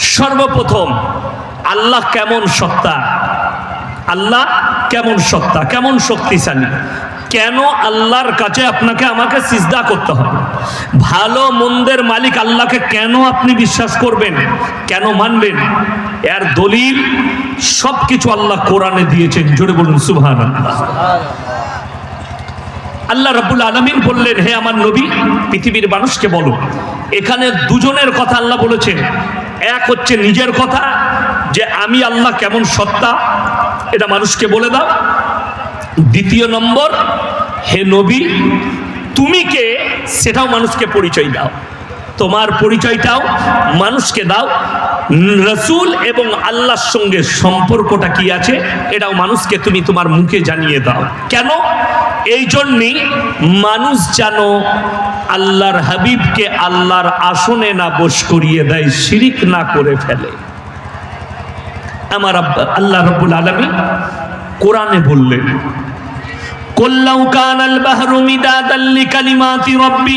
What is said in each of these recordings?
সর্বপ্রথম, আল্লাহ কেমন সত্তা? আল্লাহ কেমন সত্তা? কেমন শক্তিশালী? কেন আল্লাহর কাছে আপনাকে আমাকে সিজদা করতে হবে? ভালো মন্দের মালিক আল্লাহকে কেন আপনি বিশ্বাস করবেন? কেন মানবেন? এর দলিল সব কিছু আল্লাহ কোরআনে দিয়েছেন। জোরে বলুন সুবহান আল্লাহ রাব্বুল আলামিন বললেন, হে আমার নবী, পৃথিবীর মানুষকে বলো। এখানে দুজনের কথা আল্লাহ বলেছেন। এক হচ্ছে নিজের কথা, যে আমি আল্লাহ কেমন সত্তা, এটা মানুষকে বলে দাও। দ্বিতীয় নম্বর, হে নবী, তুমি কে, সেটাও মানুষকে পরিচয় দাও। তোমার পরিচয়টাও, মানুষকে দাও। রসুল এবং আল্লাহর সঙ্গে সম্পর্কটা কি আছে, এটাও মানুষকে তুমি তোমার মুখে জানিয়ে দাও। কেন? এই জন্যই মানুষ যেন আল্লাহর হাবিবকে আল্লাহর আসনে না বস করিয়ে দেয়, শিরিক না করে ফেলে। আমার আল্লাহ রব্বুল আলমী কোরআনে বললেন কল্লাউ কানাল বাহরু মিদাদাল লিকালিমাতি রব্বি।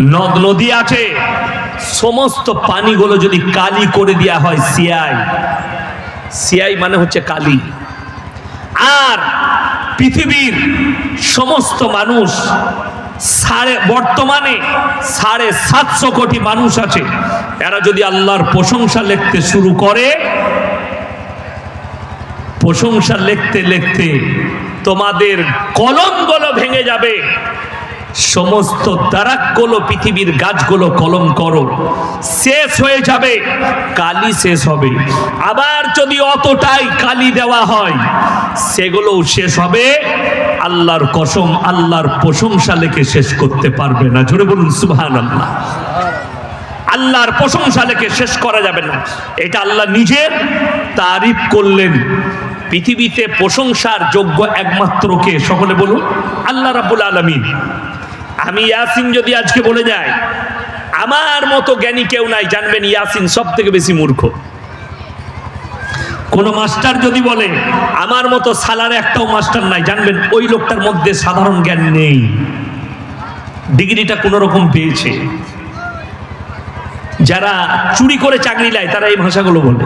নদ নদী আছে। সমস্ত পানিগুলো যদি কালি করে দেওয়া হয় সিয়াই সিয়াই মানে হচ্ছে কালি। আর পৃথিবীর সমস্ত মানুষ সাড়ে, বর্তমানে সাড়ে সাতশো কোটি মানুষ আছে। এরা যদি আল্লাহর প্রশংসা লিখতে শুরু করে, প্রশংসা লিখতে লিখতে তোমাদের কলমগুলো ভেঙে যাবে। সমস্ত দারাকগুলো পৃথিবীর গাছগুলো কলম করো। শেষ হয়ে যাবে কালি শেষ হবে। আবার যদি অতটাই কালি দেওয়া হয়, সেগুলোও শেষ হবে। আল্লাহর কসম, আল্লাহর প্রশংসা লেখে শেষ করতে পারবে না। জোরে বলুন সুবহান আল্লাহ আল্লাহর প্রশংসা লেখে শেষ করা যাবে না। এটা আল্লাহ নিজের তারিফ করলেন। পৃথিবীতে প্রশংসার যোগ্য একমাত্র কে? সকলে বলুন, আল্লাহ রাব্বুল আলামিন। আমি ইয়াসিন যদি আজকে বলে যাই, আমার মতো জ্ঞানী কেউ নাই, জানবেন ইয়াসিন সব থেকে বেশি মূর্খ। কোন মাস্টার যদি বলে, আমার মতো সালার একটাও মাস্টার নাই, জানবেন ওই লোকটার মধ্যে সাধারণ জ্ঞান নেই। ডিগ্রিটা কোনো রকম পেয়েছে। যারা চুরি করে চাকরি নেয়, তারা এই ভাষাগুলো বলে।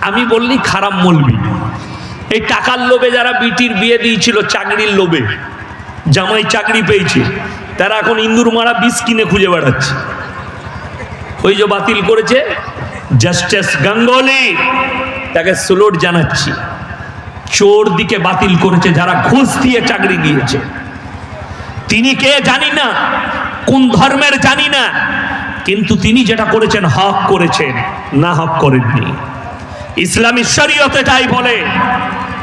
আমি বললি খারাপ মলবি। এই টাকার লোভে যারা বিটির বিয়ে দিয়েছিল, চাকরির লোভে। জামাই চাকরি পেয়েছে। তারা এখন ইন্দুর মারা বিষ কিনে খুঁজে বেড়াচ্ছে। ওই যে বাতিল করেছে জাস্টিস গাঙ্গুলি। তাকে সুলোট জানাচ্ছি। চোর দিকে বাতিল করেছে, যারা ঘুষ দিয়ে চাকরি দিয়েছে তিনি কে জানি না, কোন ধর্মের জানি না, কিন্তু তিনি যেটা করেছেন, হক করেছেন, না হক করেননি। ইসলামী শরীয়তে তাই বলে,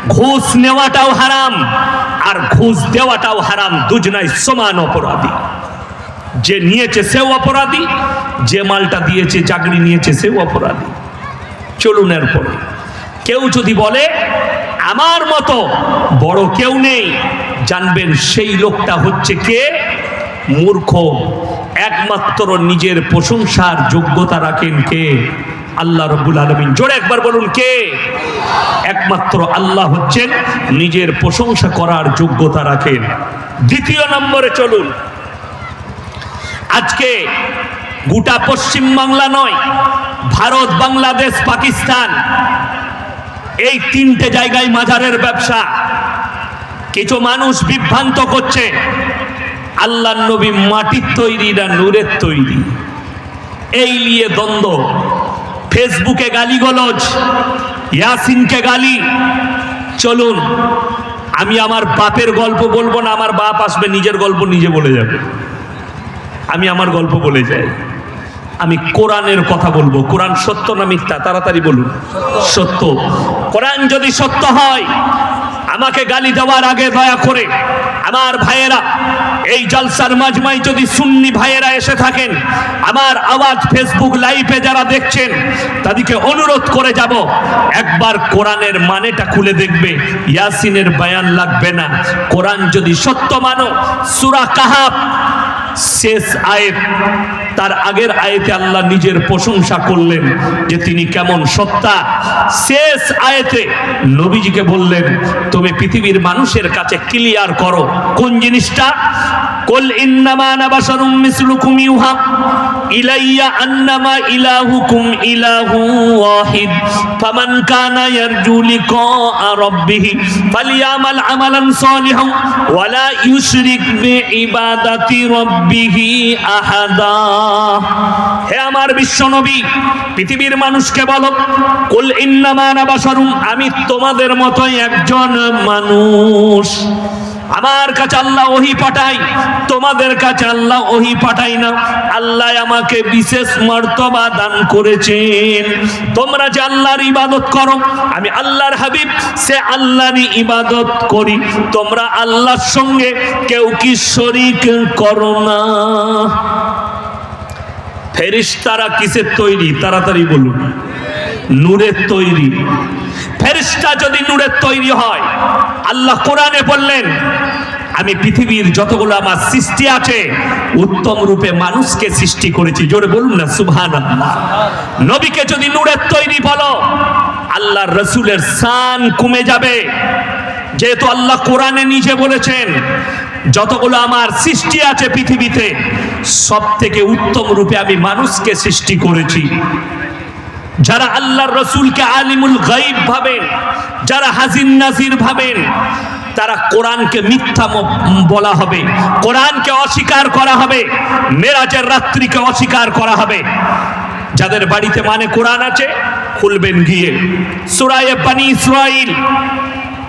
ঘুষ নেওয়াটাও হারাম আর ঘুষ দেওয়াটাও হারাম, দুজনাই সমান অপরাধী। যে নিয়েছে সেও অপরাধী, যে মালটা দিয়েছে, চাকরি নিয়েছে, সেও অপরাধী। চলুন এরপরে। কেউ যদি বলে, আমার মতো বড় কেউ নেই জানবেন সেই লোকটা হচ্ছে কে? মূর্খ। একমাত্র নিজের প্রশংসার যোগ্যতা রাখেন কে? আল্লাহ রব্বুল আলমিন জোরে একবার বলুন কে? একমাত্র আল্লাহ হচ্ছেন, নিজের প্রশংসা করার যোগ্যতা রাখেন। দ্বিতীয় নম্বরে চলুন। আজকে গোটা পশ্চিম বাংলা নয়, ভারত, বাংলাদেশ, পাকিস্তান, এই তিনটে জায়গায় মাজারের ব্যবসা। কিছু মানুষ বিভ্রান্ত করছে আল্লাহ নবী মাটির তৈরি না নূরের তৈরি? এই নিয়ে দ্বন্দ্ব। ফেসবুকে গালি গলজ ইয়াসিনকে গালি। চলুন, আমি আমার বাপের গল্প বলব না, আমার বাপ আসবে, নিজের গল্প নিজে বলে যাবে। আমি আমার গল্প বলে যাই। আমি কোরআনের কথা বলব। কোরআন সত্য না মিথ্যা? তাড়াতাড়ি বলুন। সত্য। কোরআন যদি সত্য হয় আমাকে গালি দেওয়ার আগে দয়া করে আমার ভাইয়েরা, এই জালসার মাজমাই যদি সুন্নি ভাইয়েরা এসে থাকেন, আমার আওয়াজ ফেসবুক লাইভে যারা দেখছেন, তাদেরকে অনুরোধ করে যাব, একবার কোরআনের মানেটা খুলে দেখবে। ইয়াসিনের বয়ান লাগবে না। কোরআন যদি সত্য মানো, সুরা কাহাব শেষ আয়াত। তার আগের আয়েতে আল্লাহ নিজের প্রশংসা করলেন যে তিনি কেমন সত্তা। শেষ আয়েতে নবীজিকে বললেন, তুমি পৃথিবীর মানুষের কাছে ক্লিয়ার করো কোন জিনিসটা? কুল ইন্নামা আনা বাশারুম মিসলুকুম ইউহা, ইলাইয়া আন্নামা ইলাহুকুম ইলাহু ওয়াহিদ, ফামান কানা ইয়ারজু লিকা রাব্বিহি, ফালিয়ামাল আমালান সালিহান ওয়ালা ইউশরিক বিইবাদাতি রাব্বিহি আহাদা। হে আমার বিশ্বনবী পৃথিবীর মানুষকে বলো, কুল ইন্নামা আনা বাশারুম আমি তোমাদের মতোই একজন মানুষ। আমার কাছে আল্লাহ ওহি পাঠাই, তোমাদের কাছে আল্লাহ ওহি পাঠাই না। আল্লাহ আমাকে বিশেষ মর্তবা দান করেছেন। তোমরা যে আল্লাহর ইবাদত করো, আমি আল্লাহর হাবিব, সে আল্লাহরই ইবাদত করি। তোমরা আল্লাহর সঙ্গে কেউ কি শরিক করো না। ফেরিস্তারা কিসের তৈরি? তাড়াতাড়ি বলুন। নূরের তৈরি। ফেরিস্তা যদি নূরের তৈরি হয়, আল্লাহ কোরআনে বললেন, আমি পৃথিবীর যতগুলো আমার সৃষ্টি আছে, উত্তম রূপে মানুষকে সৃষ্টি করেছি। জোরে বলুন না সুবহান নবীকে যদি নূরের তৈরি বলো আল্লাহ রসুলের সান কমে যাবে। যেহেতু আল্লাহ কোরআনে নিজে বলেছেন, যতগুলো আমার সৃষ্টি আছে পৃথিবীতে সব থেকে উত্তম রূপে আমি মানুষকে সৃষ্টি করেছি। যারা আল্লাহর রসুলকে আলিমুল গাইব ভাবেন যারা হাজির নাজির ভাবেন তারা কোরআনকে মিথ্যা বলা হবে, কোরআনকে অস্বীকার করা হবে, মেরাজের রাত্রিকে অস্বীকার করা হবে। যাদের বাড়িতে মানে কোরআন আছে, খুলবেন গিয়ে। সুরায়ে বানি ইসরাইল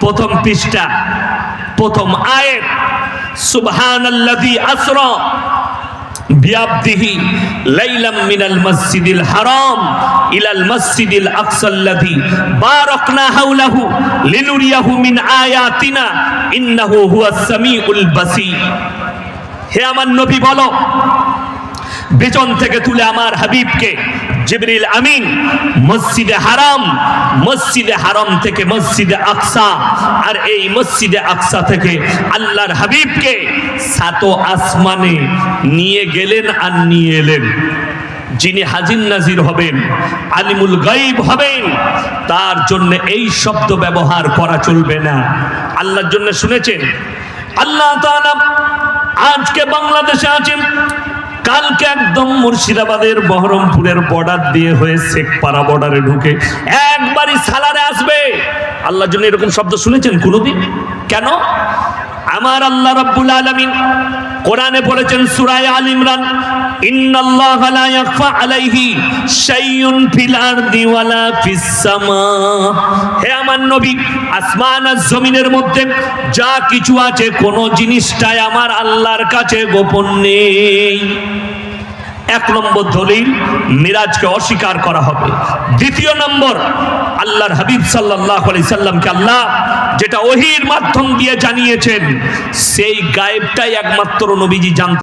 প্রথম পৃষ্ঠা, প্রথম আয়ের সুবহানাল্লাযী আসরা বিআবদিহি লাইলাম মিনাল মসজিদিল হারাম ইলাল মসজিদিল আকসাল্লাযী বারাকনা হাওলাহু লিনুরিয়াহু মিন আয়াতিনা ইন্নাহু হুয়াস সামিউল বাসীর হে আমার নবী বলো বেচন থেকে তুলে আমার হাবিবকে। জিবরিল আমিন, মসজিদে হারাম মসজিদে হারাম থেকে মসজিদে আকসা, আর এই মসজিদে আকসা থেকে আল্লাহর হাবিবকে সাতো আসমানে নিয়ে গেলেন আর নিয়ে এলেন। যিনি হাজির নাজির হবেন, আলিমুল গাইব হবেন, তার জন্য এই শব্দ ব্যবহার করা চলবে না। আল্লাহর জন্য শুনেছেন, আল্লাহ আজকে বাংলাদেশে আছেন কালকে একদম মুর্শিদাবাদের বহরমপুরের বর্ডার দিয়ে হয়ে শেখপাড়া বর্ডারে ঢুকে একবারই সালারে আসবে। আল্লাহর জন্য এরকম শব্দ শুনেছেন কোনোদিন? কেন? আমার আল্লাহ রব্বুল আলমিন কোরআনে বলেছেন সূরা আল ইমরান হে আমার নবী, আসমান আর জমিনের মধ্যে যা কিছু আছে কোন জিনিসটাই আমার আল্লাহর কাছে গোপন নেই। এক নম্বর দলিল, মিরাজকে অস্বীকার করা হবে। দ্বিতীয় নম্বর, আল্লাহর হাবিব সাল্লাহ সাল্লামকে আল্লাহ যেটা ওহির মাধ্যম দিয়ে জানিয়েছেন, সেই গায়েবটাই একমাত্র নবীজি জানতেন